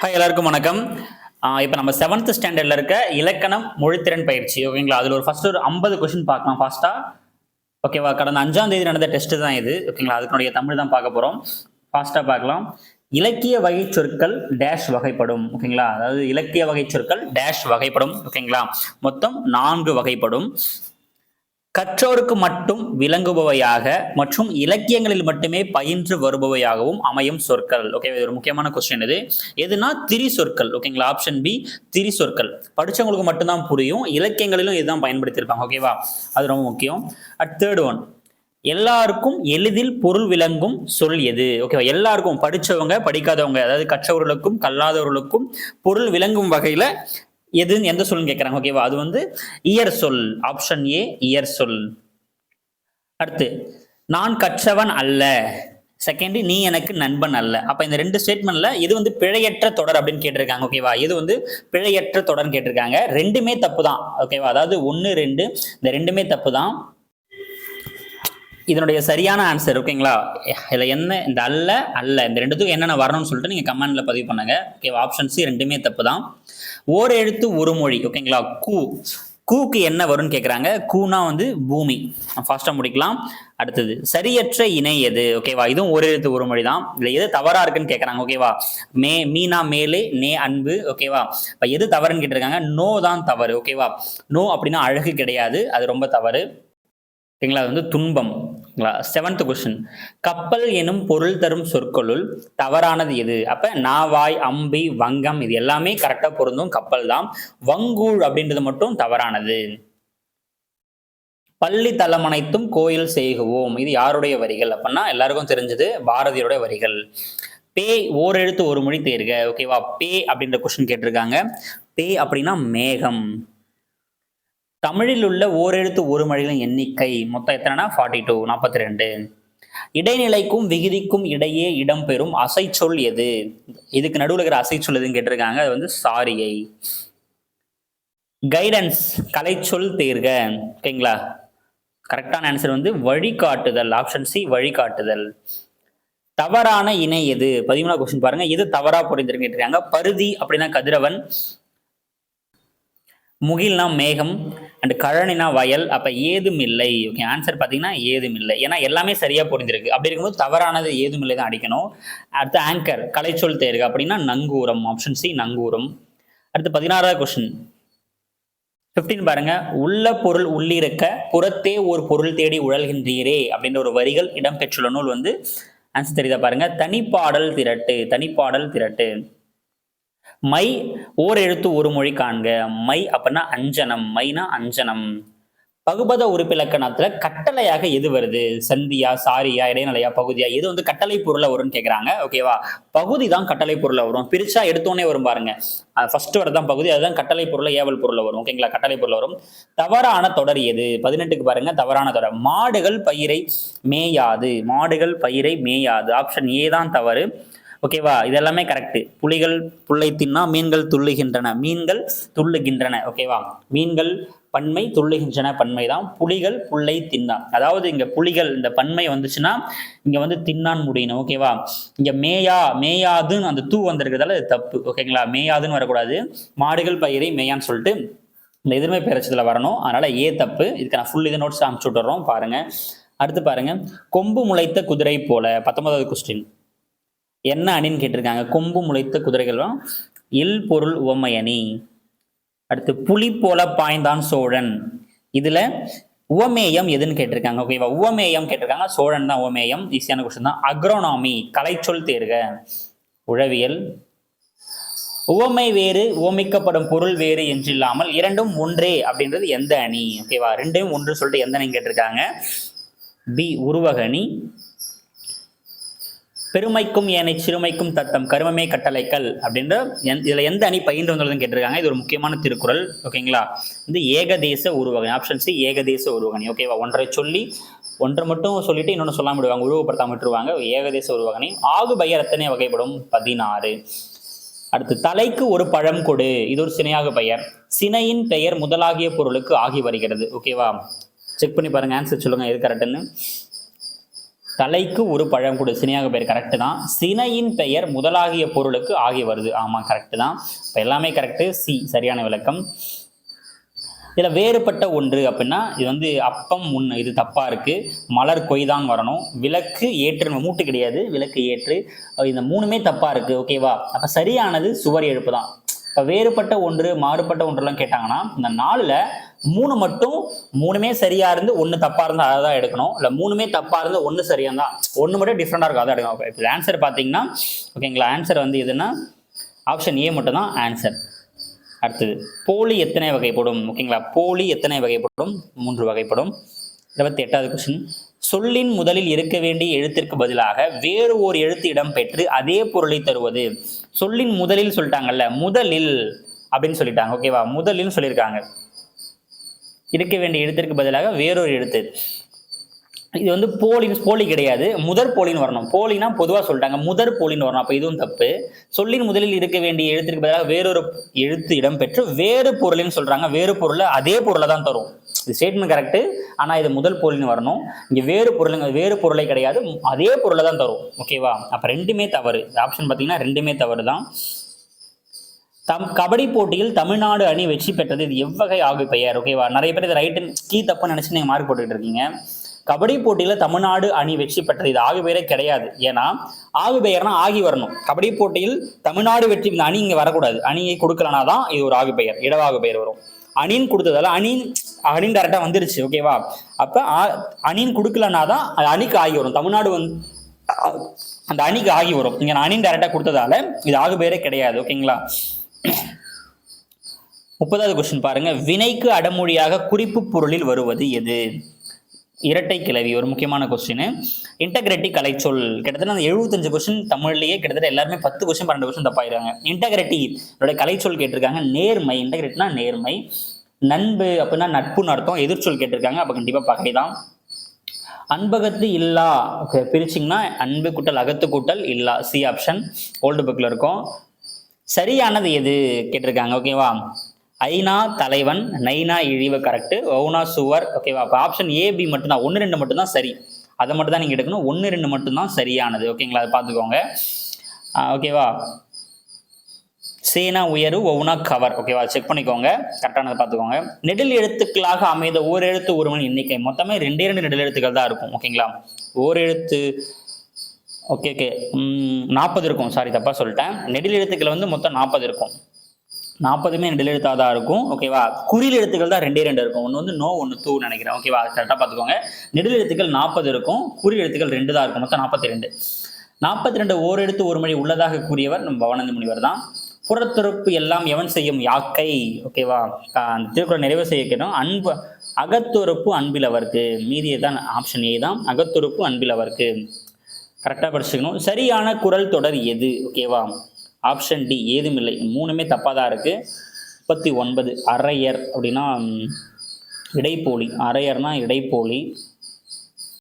Hi எல்லாருக்கும் வணக்கம். இப்போ நம்ம செவன்த் ஸ்டாண்டர்டில் இருக்க இலக்கணம் மொழித்திறன் பயிற்சி. ஓகேங்களா? அதில் ஒரு ஃபஸ்ட் ஒரு ஐம்பது கொஷின் பார்க்கலாம் ஃபாஸ்ட்டாக ஓகேவா கடந்த அஞ்சாம் தேதி நடந்த டெஸ்ட்டு தான் இது. ஓகேங்களா? அதுக்குடைய தமிழ் தான் பார்க்க போகிறோம் ஃபாஸ்ட்டாக பார்க்கலாம். இலக்கிய வகை சொற்கள் டேஷ் வகைப்படும். ஓகேங்களா? அதாவது இலக்கிய வகை சொற்கள் டேஷ் வகைப்படும். ஓகேங்களா? மொத்தம் நான்கு வகைப்படும். கற்றோருக்கு மட்டும் விளங்குபவையாக மற்றும் இலக்கியங்களில் மட்டுமே பயின்று வருபவையாகவும் அமையும் சொற்கள். ஓகே இது ஒரு முக்கியமான கொஸ்டின் இது. எதுனா திரி சொற்கள் ஓகேங்களா ஆப்ஷன் பி திரி சொற்கள் படிச்சவங்களுக்கு மட்டும்தான் புரியும். இலக்கியங்களிலும் இதுதான் பயன்படுத்தியிருப்பாங்க. ஓகேவா அது ரொம்ப முக்கியம். அட் தேர்ட் ஒன் எல்லாருக்கும் எளிதில் பொருள் விளங்கும் சொல் எது? ஓகேவா எல்லாருக்கும் படித்தவங்க படிக்காதவங்க அதாவது கற்றவர்களுக்கும் கல்லாதவர்களுக்கும் பொருள் விளங்கும் வகையில் எதுன்னு எந்த சொல்லுன்னு கேட்குறாங்க ஓகேவா அது வந்து இயர் சொல் ஆப்ஷன் ஏ இயர் சொல். அடுத்து நான் கற்றவன் அல்ல. செகண்ட் நீ எனக்கு நண்பன் அல்ல. அப்ப இந்த ரெண்டு ஸ்டேட்மெண்ட்ல இது வந்து பிழையற்ற தொடர் அப்படின்னு கேட்டிருக்காங்க. ஓகேவா இது வந்து பிழையற்ற தொடர்னு கேட்டிருக்காங்க. ரெண்டுமே தப்பு தான் ஓகேவா அதாவது ஒன்று ரெண்டு இந்த ரெண்டுமே தப்பு தான் இதனுடைய சரியான ஆன்சர் ஓகேங்களா? இதில் என்ன? இந்த அல்ல அல்ல. இந்த ரெண்டுத்துக்கும் என்னென்ன வரணும்னு சொல்லிட்டு நீங்கள் கமெண்டில் பதிவு பண்ணுங்க. ஓகேவா ஆப்ஷன் சி ரெண்டுமே தப்பு தான் ஓர் எழுத்து ஒரு மொழி. ஓகேங்களா? கூ. கூக்கு என்ன வரும்னு கேட்குறாங்க கூனா வந்து பூமி. ஃபாஸ்ட்டாக முடிக்கலாம். அடுத்தது சரியற்ற இணை எது? ஓகேவா இதுவும் ஒரு எழுத்து ஒரு மொழி தான் இதில் எது தவறா இருக்குன்னு கேட்குறாங்க ஓகேவா மே மீனா மேலே நே அன்பு. ஓகேவா இப்போ எது தவறுன்னு கேட்டிருக்காங்க? நோ தான் தவறு ஓகேவா நோ அப்படின்னா அழகு கிடையாது. அது ரொம்ப தவறு. ஓகேங்களா? அது வந்து துன்பம். செவன்த் கொஸ்டின் கப்பல் எனும் பொருள் தரும் சொற்களுள் தவறானது எது? அப்ப நாவாய் அம்பி வங்கம் இது எல்லாமே கரெக்டா பொருந்தும் கப்பல் தான். வங்கூழ் அப்படின்றது மட்டும் தவறானது. பள்ளி தலமனைத்தும் கோயில் செய்குவோம். இது யாருடைய வரிகள் அப்படின்னா எல்லாருக்கும் தெரிஞ்சது பாரதியோட வரிகள். பே ஓரெழுத்து ஒரு மொழி தேர்க. ஓகேவா? பே அப்படின்ற கொஸ்டின் கேட்டிருக்காங்க. பே அப்படின்னா மேகம். தமிழில் உள்ள ஓரெழுத்து ஒரு மொழிகளின் எண்ணிக்கை மொத்தம் எத்தனைனா? ஃபார்ட்டி டூ நாற்பத்தி ரெண்டு இடைநிலைக்கும் விகுதிக்கும் இடையே இடம்பெறும் அசைச்சொல் எது? இதுக்கு நடுவில் இருக்கிற அசைச்சொல் எதுன்னு கேட்டிருக்காங்க. அது வந்து சாரியை. கைடன்ஸ் கலைச்சொல் தேர்க. ஓகேங்களா? கரெக்டான ஆன்சர் வந்து வழிகாட்டுதல். ஆப்ஷன் சி வழிகாட்டுதல். தவறான இணை எது? பதிமூணாவது கொஸ்டின் பாருங்க. எது தவறா புரிந்திருக்கு கேட்டிருக்காங்க. பருதி அப்படின்னா கதிரவன். முகில்னா மேகம் அண்ட் கழனினா வயல் அப்ப ஏதும் இல்லை ஓகே ஆன்சர் பார்த்தீங்கன்னா ஏதும் இல்லை ஏன்னா எல்லாமே சரியா புரிஞ்சிருக்கு. அப்படி இருக்கும்போது தவறானது ஏதும் இல்லை தான் அடிக்கணும். அடுத்து ஆங்கர் கலைச்சொல் தேர்வு அப்படின்னா நங்கூரம் ஆப்ஷன் சி நங்கூரம். அடுத்து பதினாறாவது கொஸ்டின் ஃபிஃப்டீன் பாருங்க. உள்ள பொருள் உள்ளிருக்க புறத்தே ஒரு பொருள் தேடி உழல்கின்றீரே அப்படின்ற ஒரு வரிகள் இடம்பெற்றுள்ள நூல் வந்து ஆன்சர் தெரியுதா பாருங்க. தனிப்பாடல் திரட்டு தனிப்பாடல் திரட்டு. மை ஓர் எழுத்து ஒரு மொழி காண்க. மை அப்படின்னா அஞ்சனம் மைனா அஞ்சனம். பகுபத உறுப்பிலக்கணத்துல கட்டளையாக எது வருது? சந்தியா சாரியா இடைநிலையா பகுதியா? எது வந்து கட்டளை பொருளை வரும்னு கேக்குறாங்க. ஓகேவா பகுதி தான் கட்டளை பொருளை வரும். பிரிச்சா எடுத்தோன்னே வரும் பாருங்க. ஃபர்ஸ்ட் வரதான் பகுதி அதுதான் கட்டளை பொருளை ஏவல் பொருளை வரும். ஓகேங்களா கட்டளை பொருள் வரும். தவறான தொடர் எது? பதினெட்டுக்கு பாருங்க தவறான தொடர். மாடுகள் பயிரை மேயாது. மாடுகள் பயிரை மேயாது. ஆப்ஷன் ஏ தான் தவறு. ஓகேவா இதெல்லாமே கரெக்டு புலிகள் புல்லை தின்னா மீன்கள் துள்ளுகின்றன. மீன்கள் துள்ளுகின்றன. ஓகேவா மீன்கள் பன்மை துள்ளுகின்றன. பன்மை தான் புலிகள் புல்லை தின்னான் அதாவது இங்க புலிகள் இந்த பன்மை வந்துச்சுன்னா இங்க வந்து தின்னான் முடியணும். ஓகேவா இங்க மேயா மேயாதுன்னு அந்த தூ வந்திருக்கிறதால தப்பு. ஓகேங்களா மேயாதுன்னு வரக்கூடாது. மாடுகள் பயிரை மேயான்னு சொல்லிட்டு இந்த எதிர்மை பேரச்சத்தில் வரணும். அதனால ஏ தப்பு. இதுக்கு நான் ஃபுல் இதை நோட்ஸ் அனுப்பிச்சு விட்டுறோம். பாருங்க. அடுத்து பாருங்க. கொம்பு முளைத்த குதிரை போல. பத்தொன்பதாவது கொஸ்டின் என்ன அணின்னு கேட்டிருக்காங்க. கொம்பு முளைத்த குதிரைகளும் இல் பொருள் உவமையணி அடுத்து புலி போல பாய்ந்தான் சோழன். இதுல உவமேயம் எதுன்னு கேட்டிருக்காங்க. ஓகேவா உவமேயம் கேட்டிருக்காங்க. சோழன் தான் உவமேயம். ஈஸியான கொஸ்டின் தான். அக்ரோனாமி கலைச்சொல் தேர்க. உழவியல் உவமை வேறு உவமிக்கப்படும் பொருள் வேறு என்றில்லாமல் இரண்டும் ஒன்றே அப்படின்றது எந்த அணி? ஓகேவா ரெண்டையும் ஒன்று சொல்லிட்டு எந்த அணி கேட்டிருக்காங்க. பி உருவக அணி. பெருமைக்கும் ஏனை சிறுமைக்கும் தத்தம் கருமமே கட்டளைக்கல் அப்படின்ற எந் இதுல எந்த அணி பயின்று வந்துள்ளதுன்னு கேட்டிருக்காங்க. இது ஒரு முக்கியமான திருக்குறள் ஓகேங்களா? வந்து ஏகதேச உருவகணி ஆப்ஷன் சி ஏகதேச உருவகணி ஓகேவா? ஒன்றை சொல்லி ஒன்றை மட்டும் சொல்லிட்டு இன்னொன்று சொல்லாம விடுவாங்க உருவப்படுத்தாம விட்டுருவாங்க ஏகதேச உருவகணி ஆகு பையர் எத்தனை வகைப்படும் பதினாறு. அடுத்து தலைக்கு ஒரு பழம் கொடு இது ஒரு சினையாக பெயர். சினையின் பெயர் முதலாகிய பொருளுக்கு ஆகி வருகிறது ஓகேவா? செக் பண்ணி பாருங்க ஆன்சர் சொல்லுங்க எது கரெக்டுன்னு தலைக்கு ஒரு பழம் கொடு சினையாக பெயர் கரெக்டு தான். சினையின் பெயர் முதலாகிய பொருளுக்கு ஆகி வருது. ஆமாம் கரெக்டு தான். இப்போ எல்லாமே கரெக்டு சி சரியான விளக்கம். இதில் வேறுபட்ட ஒன்று அப்படின்னா இது வந்து அப்பம் முன் இது தப்பாக இருக்குது மலர் கொய்தான் வரணும். விளக்கு ஏற்று மூட்டு கிடையாது. விளக்கு ஏற்று. இந்த மூணுமே தப்பாக இருக்குது ஓகேவா அப்போ சரியானது சுவர் எழுப்பு தான். இப்போ வேறுபட்ட ஒன்று மாறுபட்ட ஒன்றுலாம் கேட்டாங்கன்னா இந்த நாளில் மூணு மட்டும் மூணுமே சரியாக இருந்து ஒன்று தப்பாக இருந்தால் அதை தான் எடுக்கணும். இல்லை மூணுமே தப்பாக இருந்து ஒன்று சரியாக தான் ஒன்று மட்டும் டிஃப்ரெண்ட்டாக இருக்கும் அதை எடுக்கணும். இப்போ ஆன்சர் பார்த்தீங்கன்னா ஓகேங்களா ஆன்சர் வந்து எதுன்னா ஆப்ஷன் ஏ மட்டும் தான் ஆன்சர் அடுத்தது போலி எத்தனை வகைப்படும்? ஓகேங்களா போலி எத்தனை வகைப்படும்? மூன்று வகைப்படும். இருபத்தி எட்டாவது கொஸ்டின் சொல்லின் முதலில் இருக்க வேண்டிய எழுத்திற்கு பதிலாக வேறு ஒரு எழுத்து இடம் பெற்று அதே பொருளை தருவது. சொல்லின் முதலில் சொல்லிட்டாங்கல்ல முதலில் அப்படின்னு சொல்லிட்டாங்க ஓகேவா முதலில் சொல்லியிருக்காங்க. இருக்க வேண்டிய எழுத்திற்கு பதிலாக வேறொரு எழுத்து. இது வந்து போலின் போலி கிடையாது. முதற் போலின்னு வரணும். போலினா பொதுவாக சொல்லிட்டாங்க. முதற் போலின்னு வரணும். அப்போ இதுவும் தப்பு. சொல்லின் முதலில் இருக்க வேண்டிய எழுத்திற்கு பதிலாக வேறொரு எழுத்து இடம் பெற்று வேறு பொருள்னு சொல்கிறாங்க வேறு பொருளை அதே பொருளை தான் தரும். இது ஸ்டேட்மெண்ட் கரெக்டு ஆனால் இது முதல் பொருள்னு வரணும். இங்கே வேறு பொருளுங்க வேறு பொருளை கிடையாது. அதே பொருளை தான் தரும். ஓகேவா அப்போ ரெண்டுமே தவறு. ஆப்ஷன் பார்த்தீங்கன்னா ரெண்டுமே தவறு தான் தம் கபடி போட்டியில் தமிழ்நாடு அணி வெற்றி பெற்றது இது எவ்வகை ஆகு பெயர் ஓகேவா நிறைய பேர் இது ரைட்டு கீ தப்புன்னு நினச்சி நீங்கள் மார்க் போட்டுக்கிட்டு இருக்கீங்க. கபடி போட்டியில் தமிழ்நாடு அணி வெற்றி பெற்றது இது ஆகு பெயரே கிடையாது. ஏன்னா ஆகு பெயர்னா ஆகி வரணும். கபடி போட்டியில் தமிழ்நாடு வெற்றி இந்த அணி இங்கே வரக்கூடாது. அணியை கொடுக்கலனா தான் இது ஒரு ஆகு பெயர் இடவாகு பெயர் வரும். அணின்னு கொடுத்ததால அணின் அணின் டேரெக்டாக வந்துருச்சு ஓகேவா அப்போ அணின்னு கொடுக்கலனா தான் அது அணிக்கு ஆகி வரும். தமிழ்நாடு வந்து அந்த அணிக்கு ஆகி வரும். இங்கே நான் அணின் டேரெக்டாக கொடுத்ததால இது ஆகு பெயரே கிடையாது ஓகேங்களா முப்பதாவது கொஸ்டின் பாருங்க. வினைக்கு அடமொழியாக குறிப்பு பொருளில் வருவது எது? இரட்டை கிளவி ஒரு முக்கியமான கொஸ்டின் இன்டகிரிட்டி கலைச்சொல். கிட்டத்தட்ட அந்த எழுபத்தஞ்சு கொஸ்டின் தமிழ்லேயே கிட்டத்தட்ட எல்லாருமே பத்து கொஸ்டின் பன்னெண்டு கொஸ்டின் தப்பாயிடுறாங்க. இன்டகிரிட்டி இதோட கலைச்சொல் கேட்டிருக்காங்க. நேர்மை இன்டகிரிட்டினா நேர்மை. நண்பு அப்படின்னா நட்புன்னு அர்த்தம். எதிர்ச்சொல் கேட்டிருக்காங்க. அப்போ கண்டிப்பாக பகை தான் அன்பகத்து இல்லா பிரிச்சிங்கன்னா அன்பு கூட்டல் அகத்து கூட்டல் இல்லா சி ஆப்ஷன் ஓல்டு புக்கில் இருக்கும். சரியானது எது? கேட்டிருக்காங்க. ஓகேவா ஐநா தலைவன் நைனா இழிவு கரெக்டு ஒவுனா சுவர். ஓகேவா அப்போ ஆப்ஷன் ஏபி மட்டும்தான். ஒன்று ரெண்டு மட்டும்தான் சரி. அதை மட்டும் தான் நீங்கள் எடுக்கணும். ஒன்று ரெண்டு மட்டும்தான் சரியானது. ஓகேங்களா அதை பார்த்துக்கோங்க. ஓகேவா சேனா உயரு ஒவ்வொன்றா கவர். ஓகேவா செக் பண்ணிக்கோங்க. கரெக்டானதை பார்த்துக்கோங்க. நெடில் எழுத்துக்களாக அமைந்த ஓர் எழுத்து ஒருவன் எண்ணிக்கை. மொத்தமே ரெண்டே ரெண்டு நெடில் எழுத்துக்கள் தான் இருக்கும். ஓகேங்களா ஓர் எழுத்து ஓகே ஓகே நாற்பது இருக்கும். சாரி தப்பாக சொல்லிட்டேன். நெடில் எழுத்துக்கள் வந்து மொத்தம் நாற்பது இருக்கும். நாற்பதுமே நெடில் எழுத்தாக தான் இருக்கும் ஓகேவா குறியில் எழுத்துக்கள் தான் ரெண்டே ரெண்டு இருக்கும். ஒன்று வந்து நோ ஒன்று தூ நினைக்கிறேன். ஓகேவா கரெக்டாக பார்த்துக்கோங்க. நெடில் எழுத்துக்கள் நாற்பது இருக்கும். குறில் எழுத்துக்கள் ரெண்டு தான் இருக்கும். மொத்தம் நாற்பத்தி ரெண்டு நாற்பத்தி ரெண்டு ஓர் எழுத்து ஒரு மொழி உள்ளதாக கூறியவர் நம் பவானந்த முனிவர் தான். புறத்துறப்பு எல்லாம் எவன் செய்யும்? யாக்கை. ஓகேவா அந்த திருக்குறள் நிறைவு செய்ய கேட்டோம் அன்பு அன்பில் அவருக்கு. மீதியை தான் ஆப்ஷன் ஏ தான் அன்பில் அவருக்கு. கரெக்டாக படிச்சுக்கணும். சரியான குரல் தொடர் எது? ஓகேவா ஆப்ஷன் டி ஏதுமில்லை மூணுமே தப்பாக தான் இருக்குது முப்பத்தி ஒன்பது அரையர் அப்படின்னா இடைப்போலி. அரையர்னா இடைப்போலி.